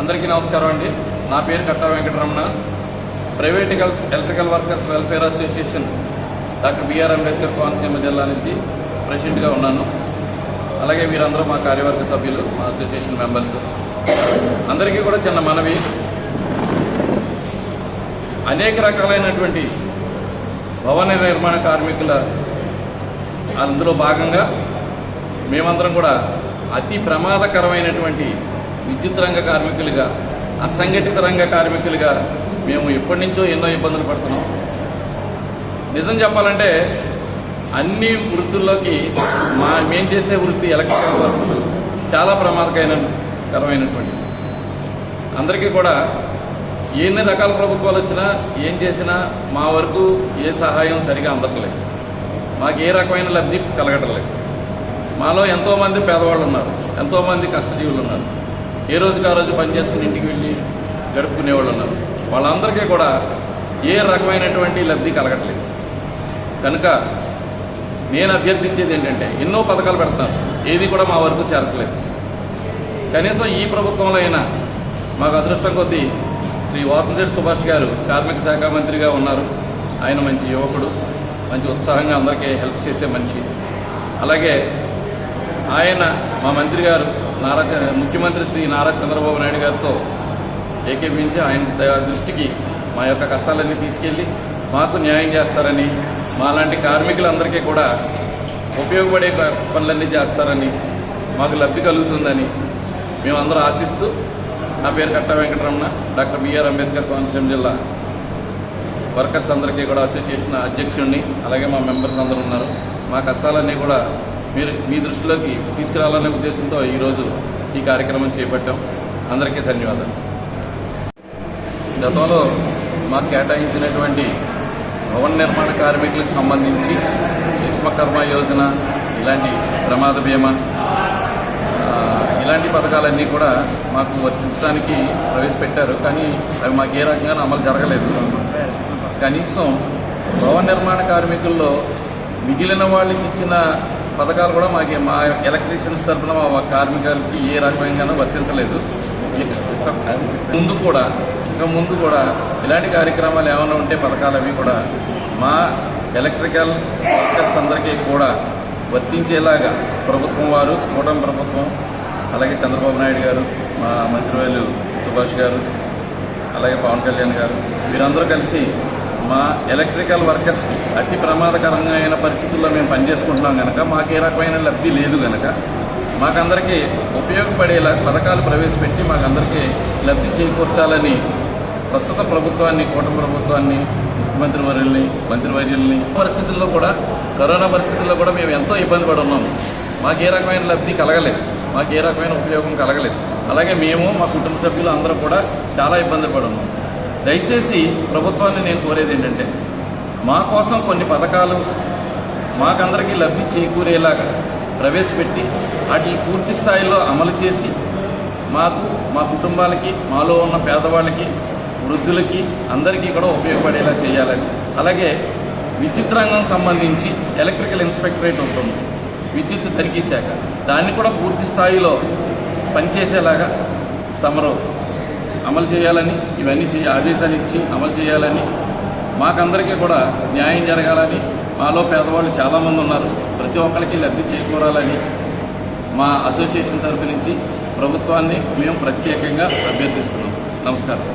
అందరికీ నమస్కారం అండి. నా పేరు Katta Venkataramana. Private electrical workers welfare association doctor BR Ambedkar Konaseema జిల్లా నుంచి ప్రెసిడెంట్గా ఉన్నాను. అలాగే వీరందరూ మా కార్యవర్గ సభ్యులు మా అసోసియేషన్ మెంబర్స్. అందరికీ కూడా చిన్న మనవి. అనేక రకాలైనటువంటి భవన నిర్మాణ కార్మికుల అందులో భాగంగా మేమందరం కూడా అతి ప్రమాదకరమైనటువంటి విద్యుత్ రంగ కార్మికులుగా అసంఘటిత రంగ కార్మికులుగా మేము ఎప్పటి నుంచో ఎన్నో ఇబ్బందులు పడుతున్నాం. నిజం చెప్పాలంటే అన్ని వృత్తుల్లోకి మా మేము చేసే వృత్తి ఎలక్ట్రికల్ వర్క్స్ చాలా ప్రమాదకరమైనటువంటి. అందరికీ కూడా ఎన్ని రకాల ప్రభుత్వాలు వచ్చినా ఏం చేసినా మా వరకు ఏ సహాయం సరిగా అందట్లేదు. మాకు ఏ రకమైన లబ్ధి కలగటం లేదు మాలో ఎంతోమంది పేదవాళ్ళు ఉన్నారు ఎంతోమంది కష్టజీవులు ఉన్నారు. ఏ రోజుకి ఆ రోజు పని చేసుకుని ఇంటికి వెళ్ళి గడుపుకునేవాళ్ళు ఉన్నారు. వాళ్ళందరికీ కూడా ఏ రకమైనటువంటి లబ్ధి కలగట్లేదు. కనుక నేను అభ్యర్థించేది ఏంటంటే ఎన్నో పథకాలు పెడతాను ఏది కూడా మా వరకు చేరట్లేదు. కనీసం ఈ ప్రభుత్వంలో అయినా మాకు అదృష్టం కొద్దీ శ్రీ వాసంశెట్టి సుభాష్ గారు కార్మిక శాఖ మంత్రిగా ఉన్నారు. ఆయన మంచి యువకుడు మంచి ఉత్సాహంగా అందరికీ హెల్ప్ చేసే మనిషి. అలాగే ఆయన మా మంత్రి గారు నారా ముఖ్యమంత్రి శ్రీ నారా చంద్రబాబు నాయుడు గారితో ఏకీపించి ఆయన దృష్టికి మా యొక్క కష్టాలన్నీ తీసుకెళ్ళి మాకు న్యాయం చేస్తారని మాలాంటి కార్మికులందరికీ కూడా ఉపయోగపడే పనులన్నీ చేస్తారని మాకు లబ్ధి కలుగుతుందని మేమందరూ ఆశిస్తూ నా పేరు Katta Venkataramana doctor B R Ambedkar Konaseema జిల్లా వర్కర్స్ అందరికీ కూడా అసోసియేషన్ అధ్యక్షుడిని అలాగే మా మెంబర్స్ అందరూ ఉన్నారు. మా కష్టాలన్నీ కూడా మీరు మీ దృష్టిలోకి తీసుకురావాలనే ఉద్దేశంతో ఈరోజు ఈ కార్యక్రమం చేపట్టాం. అందరికీ ధన్యవాదాలు. గతంలో మాకు కేటాయించినటువంటి భవన నిర్మాణ కార్మికులకు సంబంధించి విశ్వకర్మ యోజన ఇలాంటి ప్రమాద బీమా ఇలాంటి పథకాలన్నీ కూడా మాకు వర్తించడానికి ప్రవేశపెట్టారు. కానీ అవి మాకు ఏ రకంగా అమలు జరగలేదు. కనీసం భవన నిర్మాణ కార్మికుల్లో మిగిలిన వాళ్ళకి ఇచ్చిన పథకాలు కూడా మాకు మా ఎలక్ట్రీషియన్స్ తరఫున మా కార్మికులకి ఏ రకమైన వర్తించలేదు. ముందు కూడా ఇంకా ముందు కూడా ఇలాంటి కార్యక్రమాలు ఏమైనా ఉంటే పథకాలు అవి కూడా మా ఎలక్ట్రికల్ వర్కర్స్ అందరికీ కూడా వర్తించేలాగా ప్రభుత్వం వారు కూటమి ప్రభుత్వం అలాగే చంద్రబాబు నాయుడు గారు మా మంత్రివర్యులు సుభాష్ గారు అలాగే పవన్ కళ్యాణ్ గారు వీరందరూ కలిసి మా ఎలక్ట్రికల్ వర్కర్స్కి అతి ప్రమాదకరంగా అయిన పరిస్థితుల్లో మేము పనిచేసుకుంటున్నాం కనుక మాకు ఏ రకమైన లబ్ధి లేదు కనుక మాకందరికీ ఉపయోగపడేలా పథకాలు ప్రవేశపెట్టి మాకందరికీ లబ్ధి చేకూర్చాలని ప్రస్తుత ప్రభుత్వాన్ని కూటమి ప్రభుత్వాన్ని ముఖ్యమంత్రి వర్యుల్ని మంత్రివర్యుల్ని పరిస్థితుల్లో కూడా కరోనా పరిస్థితుల్లో కూడా మేము ఎంతో ఇబ్బంది పడి ఉన్నాము మాకు ఏ రకమైన లబ్ధి కలగలేదు. మాకు ఏ రకమైన ఉపయోగం కలగలేదు. అలాగే మేము మా కుటుంబ సభ్యులు అందరూ కూడా చాలా ఇబ్బంది పడి దయచేసి ప్రభుత్వాన్ని నేను కోరేది ఏంటంటే మా కోసం కొన్ని పథకాలు మాకందరికీ లబ్ధి చేకూరేలాగా ప్రవేశపెట్టి వాటిని పూర్తి స్థాయిలో అమలు చేసి మాకు మా కుటుంబాలకి మాలో ఉన్న పేదవాళ్ళకి వృద్ధులకి అందరికీ కూడా ఉపయోగపడేలా చేయాలని. అలాగే విద్యుత్ రంగం సంబంధించి ఎలక్ట్రికల్ ఇన్స్పెక్టరేట్ ఉంటుంది విద్యుత్ తనిఖీ శాఖ. దాన్ని కూడా పూర్తి స్థాయిలో పనిచేసేలాగా తమరు అమలు చేయాలని ఇవన్నీ చేయ ఆదేశాలు ఇచ్చి అమలు చేయాలని మాకందరికీ కూడా న్యాయం జరగాలని మాలో పేదవాళ్ళు చాలామంది ఉన్నారు. ప్రతి ఒక్కరికి లబ్ధి చేకూరాలని మా అసోసియేషన్ తరఫు నుంచి ప్రభుత్వాన్ని మేము ప్రత్యేకంగా అభ్యర్థిస్తున్నాం. నమస్కారం.